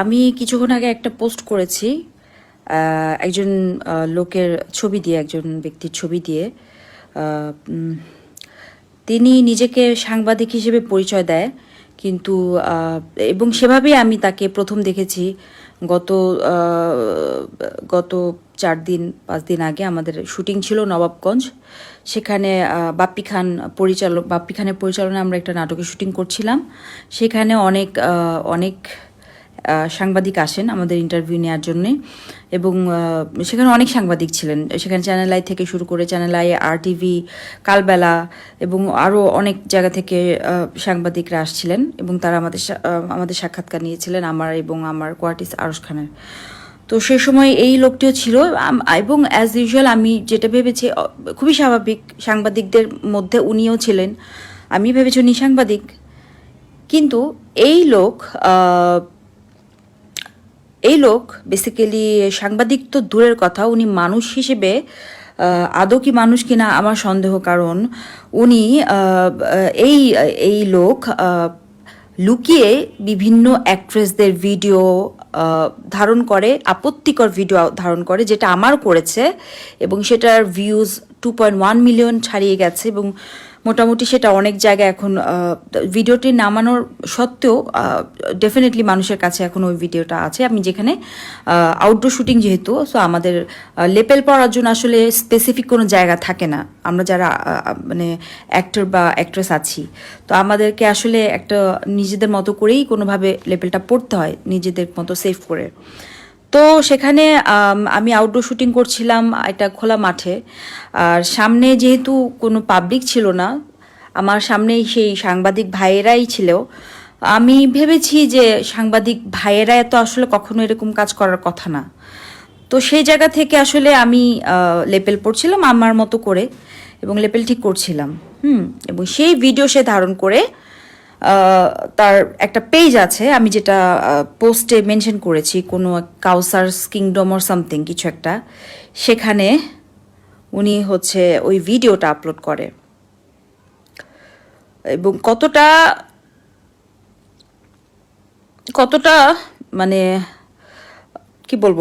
আমি কিছুক্ষণ আগে একটা পোস্ট করেছি একজন লোকের ছবি দিয়ে, একজন ব্যক্তির ছবি দিয়ে তিনি নিজেকে সাংবাদিক হিসেবে পরিচয় দেয়, কিন্তু এবং সেভাবেই আমি তাকে প্রথম দেখেছি গত গত চার দিন পাঁচ দিন আগে আমাদের শুটিং ছিল নবাবগঞ্জ। সেখানে বাপ্পি খান পরিচালক বাপ্পি খানের পরিচালনায় আমরা একটা নাটকে শুটিং করছিলাম। সেখানে অনেক অনেক সাংবাদিক আসেন আমাদের ইন্টারভিউ নেওয়ার জন্যে এবং সেখানে অনেক সাংবাদিক ছিলেন। সেখানে চ্যানেল আই থেকে শুরু করে channel I R TV Kalbela এবং আরও অনেক জায়গা থেকে সাংবাদিকরা আসছিলেন এবং তারা আমাদের আমাদের সাক্ষাৎকার নিয়েছিলেন আমার এবং আমার কোয়ার্টিস আরস খানের। তো সে সময় এই লোকটিও ছিল। এবং অ্যাজ ইউজুয়াল আমি যেটা ভেবেছি খুবই স্বাভাবিক সাংবাদিকদের মধ্যে উনিও ছিলেন। আমি ভেবেছি উনি সাংবাদিক। কিন্তু এই লোক এই লোক বেসিক্যালি সাংবাদিক তো দূরের কথা, উনি মানুষ হিসেবে আদৌ কি মানুষ কিনা আমার সন্দেহ, কারণ উনি এই এই লোক লুকিয়ে বিভিন্ন অ্যাক্ট্রেসদের ভিডিও ধারণ করে আপত্তিকর ভিডিও ধারণ করে যেটা আমার করেছে এবং সেটার views two point one million ছাড়িয়ে গেছে এবং মোটামুটি সেটা অনেক জায়গায় এখন ভিডিওটি নামানোর সত্ত্বেও ডেফিনেটলি মানুষের কাছে এখন ওই ভিডিওটা আছে। আমি যেখানে আউটডোর শুটিং যেহেতু সো আমাদের লেপেল পড়ার জন্য আসলে স্পেসিফিক কোনো জায়গা থাকে না। আমরা যারা মানে অ্যাক্টর বা অ্যাক্ট্রেস আছি, তো আমাদেরকে আসলে একটা নিজেদের মতো করেই কোনোভাবে লেপেলটা পড়তে হয়, নিজেদের মতো সেভ করে। তো সেখানে, আমি আউটডোর শুটিং করছিলাম একটা খোলা মাঠে। আর সামনে যেহেতু কোনো পাবলিক ছিল না, আমার সামনেই সেই সাংবাদিক ভাইয়েরাই ছিল। আমি ভেবেছি যে সাংবাদিক ভাইয়েরা তো আসলে কখনো এরকম কাজ করার কথা না। তো সেই জায়গা থেকে আসলে আমি লেপেল পড়ছিলাম আমার মতো করে এবং লেপেল ঠিক করছিলাম। হুম, এবং সেই ভিডিও সে ধারণ করে তার একটা পেজ আছে, আমি যেটা পোস্টে মেনশন করেছি, কোনো কাউসার্স কিংডম অর সামথিং কিছু একটা, সেখানে উনি হচ্ছে ওই ভিডিওটা আপলোড করে। এবং কতটা কতটা মানে কি বলব,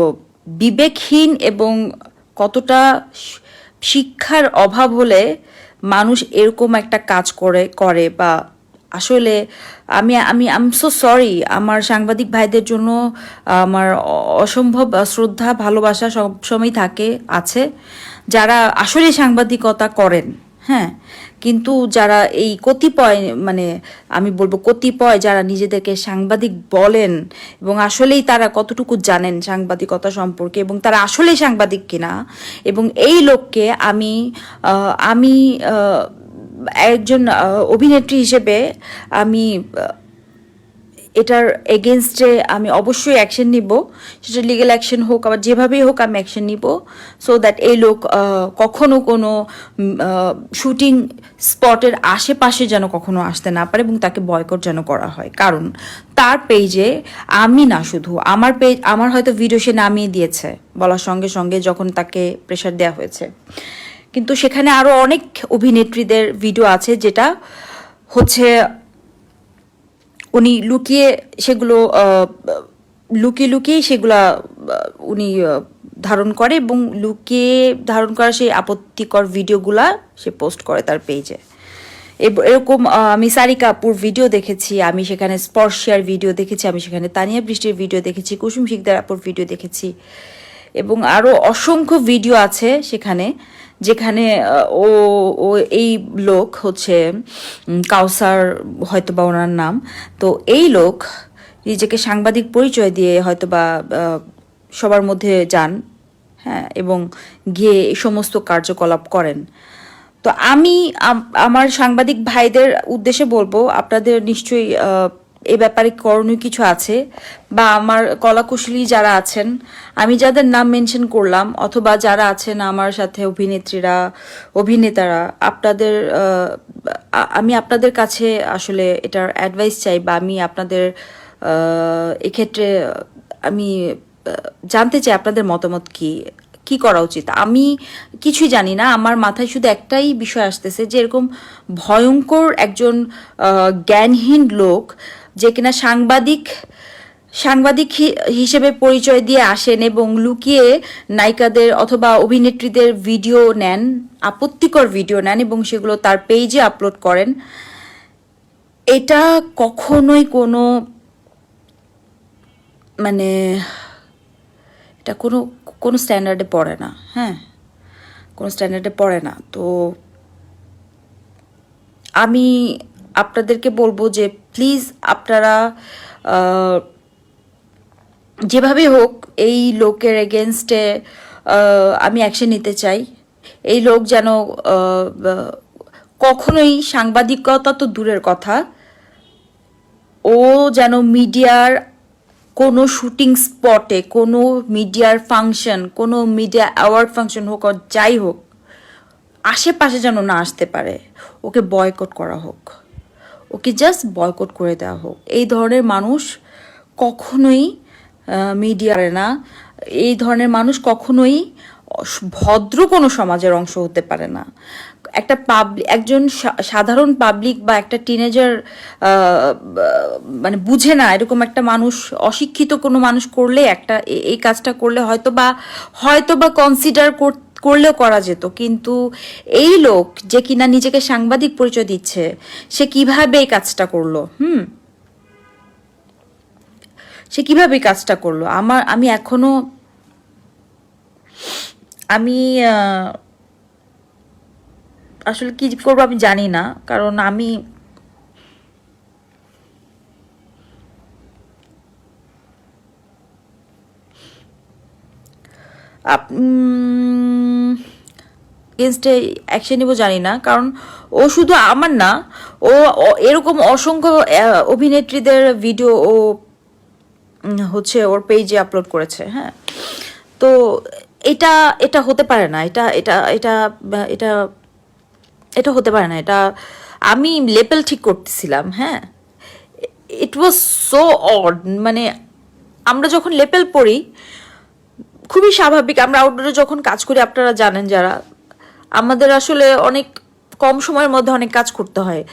বিবেকহীন এবং কতটা শিক্ষার অভাব হলে মানুষ এরকম একটা কাজ করে করে বা আসলে, আমি আমি আম সো সরি আমার সাংবাদিক ভাইদের জন্য, আমার অসম্ভব শ্রদ্ধা, ভালোবাসা সবসময় থাকে, আছে। যারা আসলে সাংবাদিকতা করেন হ্যাঁ? কিন্তু যারা এই কতিপয় মানে আমি বলব কতিপয় যারা নিজেদেরকে সাংবাদিক বলেন এবং আসলেই তারা কতটুকু জানেন সাংবাদিকতা সম্পর্কে এবং তারা আসলেই সাংবাদিক কিনা এবং এই লোককে আমি আমি একজন অভিনেত্রী হিসেবে আমি এটার এগেনস্টে আমি অবশ্যই অ্যাকশন নিব। সেটা লিগেল অ্যাকশন হোক, আবার যেভাবেই হোক আমি অ্যাকশন নিব। সো দ্যাট এই লোক কখনো কোনো শুটিং স্পটের আশেপাশে যেন কখনো আসতে না পারে এবং তাকে বয়কট যেন করা হয়। কারণ তার পেজে আমি না শুধু, আমার পেজ আমার হয়তো ভিডিও সে নামিয়ে দিয়েছে, বলার সঙ্গে সঙ্গে যখন তাকে প্রেশার দেওয়া হয়েছে। কিন্তু সেখানে আরও অনেক অভিনেত্রীদের ভিডিও আছে যেটা হচ্ছে উনি লুকিয়ে সেগুলো লুকিয়ে লুকিয়ে সেগুলা উনি ধারণ করে এবং লুকিয়ে ধারণ করা সেই আপত্তিকর ভিডিওগুলা সে পোস্ট করে তার পেজে এরকম আমি সারিকা আপুর ভিডিও দেখেছি, আমি সেখানে স্পর্শিয়ার ভিডিও দেখেছি, আমি সেখানে তানিয়া বৃষ্টির ভিডিও দেখেছি, কুসুম শিকদার আপুর ভিডিও দেখেছি এবং আরও অসংখ্য ভিডিও আছে সেখানে। যেখানে ও ও এই লোক হচ্ছে কাউসার হয়তো বা ওনার নাম। তো এই লোক নিজেকে সাংবাদিক পরিচয় দিয়ে হয়তো বা সবার মধ্যে যান হ্যাঁ এবং গিয়ে সমস্ত কার্যকলাপ করেন। তো আমি আমার সাংবাদিক ভাইদের উদ্দেশ্যে বলব, আপনাদের নিশ্চয়ই এই ব্যাপারে করণীয় কিছু আছে? বা আমার কলাকুশলী যারা আছেন, আমি যাদের নাম মেনশন করলাম, অথবা যারা আছেন আমার সাথে অভিনেত্রীরা, অভিনেতারা, আপনাদের আমি আপনাদের কাছে আসলে এটার অ্যাডভাইস চাই বা আমি আপনাদের এক্ষেত্রে আমি জানতে চাই আপনাদের মতামত কি? কি করা উচিত? আমি কিছুই জানি না, আমার মাথায় শুধু একটাই বিষয় আসতেছে যে এরকম ভয়ঙ্কর একজন জ্ঞানহীন লোক যে কিনা সাংবাদিক সাংবাদিক হিসেবে পরিচয় দিয়ে আসেন এবং লুকিয়ে নায়িকাদের অথবা অভিনেত্রীদের ভিডিও নেন, আপত্তিকর ভিডিও নেন এবং সেগুলো তার পেজে আপলোড করেন। এটা কখনোই কোনো মানে এটা কোনো কোনো স্ট্যান্ডার্ডে পড়ে না হ্যাঁ? কোনো স্ট্যান্ডার্ডে পড়ে না। তো আমি আপনাদেরকে বলব যে প্লিজ আপনারা যেভাবে হোক, এই লোকের এগেনস্টে আমি অ্যাকশন নিতে চাই। এই লোক যেন কখনোই সাংবাদিকতা তো দূরের কথা। ও যেন মিডিয়ার কোনো শুটিং স্পটে কোনো মিডিয়ার ফাংশন কোনো মিডিয়া অ্যাওয়ার্ড ফাংশন হোক আর যাই হোক, আশেপাশে যেন না আসতে পারে। ওকে বয়কট করা হোক। ওকে জাস্ট বয়কট করে দেওয়া হোক। এই ধরনের মানুষ কখনোই মিডিয়ারে না। এই ধরনের মানুষ কখনোই ভদ্র কোনো সমাজের অংশ হতে পারে না। একটা পাবলিক একজন সাধারণ পাবলিক বা একটা টিনেজার মানে বুঝে না এরকম একটা মানুষ, অশিক্ষিত কোনো মানুষ করলে একটা এই কাজটা করলে হয়তো বা হয়তো বা কনসিডার করলেও করা যেত। কিন্তু এই লোক যে কিনা নিজেকে সাংবাদিক পরিচয় দিচ্ছে, সে কীভাবে এই কাজটা করল, হুম? সে কীভাবে এই কাজটা করল? আমার, আমি এখনও, আমি আসলে কি করব আমি জানি না, কারণ আমি এগেনস্টে অ্যাকশন নেব জানি না। কারণ ও শুধু আমার না, ও এরকম অসংখ্য অভিনেত্রীদের ভিডিও ও হচ্ছে ওর পেজে আপলোড করেছে হ্যাঁ। তো এটা এটা হতে পারে না, এটা এটা এটা এটা এটা হতে পারে না, এটা আমি লেভেল ঠিক করতেছিলাম হ্যাঁ। ইট ওয়াজ সো অড মানে আমরা যখন লেপেল পড়ি, খুবই স্বাভাবিক, আমরা আউটডোরে যখন কাজ করি, আপনারা জানেন যারা আমাদের আসলে অনেক কম সময়ের মধ্যে অনেক কাজ করতে হয়।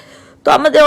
তো আমাদের